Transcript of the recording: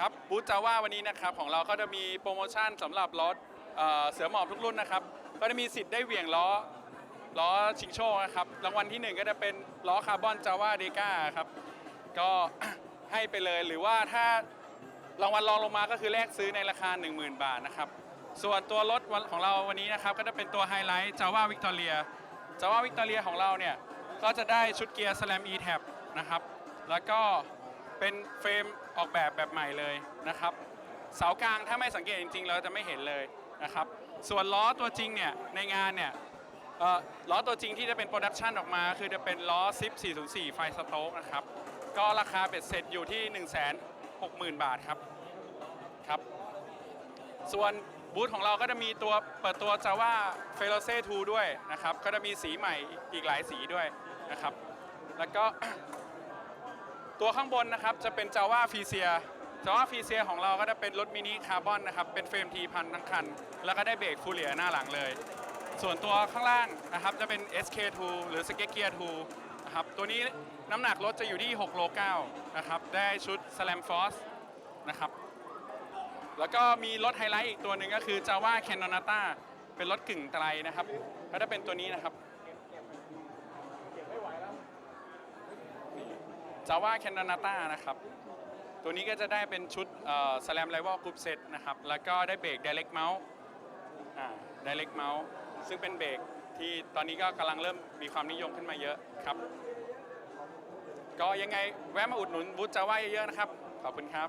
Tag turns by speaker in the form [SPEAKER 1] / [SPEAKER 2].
[SPEAKER 1] ครับบูธจาว่าวันนี้นะครับของเราก็จะมีโปรโมชั่นสำหรับรถเอ่อเสือหมอบทุกรุ่นนะครับ ก็จะมีสิทธิ์ได้เหวี่ยงล้อล้อชิงโชคนะครับรางวัลที่หนึ่งก็จะเป็นล้อคาร์บอนจาว่าเดก้าครับก็ ให้ไปเลยหรือว่าถ้ารางวัลรองลงมาก็คือแลกซื้อในราคา 10,000 บาทนะครับ ส่วนตัวรถของเราวันนี้นะครับ ก็จะเป็นตัวไฮไลท์จาว่าวิกตอเรียจาว่าวิกตอเรียของเราเนี่ย ก็จะได้ชุดเกียร์ Slam E-Tab นะครับ แล้วก็ เป็นเฟรมออกแบบแบบใหม่เลยนะครับ เสากลางถ้าไม่สังเกตจริงๆ เราจะไม่เห็นเลยนะครับ ส่วนล้อตัวจริงเนี่ยในงานเนี่ยล้อตัวจริงที่จะเป็นโปรดักชันออกมา คือจะเป็นล้อซิป404 ไฟสโต๊กนะครับ ก็ราคาเบ็ดเสร็จอยู่ที่ 160,000 บาทครับครับ ส่วนบูธของเราก็จะมีตัวเปิดตัว Java f e r o c e 2ด้วยนะครับ ก็จะมีสีใหม่อีกหลายสีด้วยนะครับ แล้วก็ ตัวข้างบนนะครับจะเป็น Java f i c i a Java f i c i a ของเราก็จะเป็นรถมินิคาร์บอนนะครับเป็นเฟรมทีพันทั้งคัน แล้วก็ได้เบรกฟูเลียหน้าหลังเลย ส่วนตัวข้างล่างนะครับจะเป็น SK2 หรือ s k e g e a r 2นะครับตัวนี้น้ำหนักรถจะอยู่ที่6โล9นะครับได้ชุด Slam Force นะครับแล้วก็มีรถไฮไลท์อีกตัวหนึ่งก็คือ Java Canonata เป็นรถกึ่งไตรนะครับก็จะเป็นตัวนี้นะครับ จาว่าแคนาต้านะครับ ตัวนี้ก็จะได้เป็นชุดสแลมไลวอลกรุ๊ปเซตนะครับ แล้วก็ได้เบรก Direct Mouse อ่า Direct Mouse ซึ่งเป็นเบรกที่ตอนนี้ก็กำลังเริ่มมีความนิยมขึ้นมาเยอะครับ ก็ยังไงแวะมาอุดหนุนบูธ Java เยอะๆนะครับ ขอบคุณครับ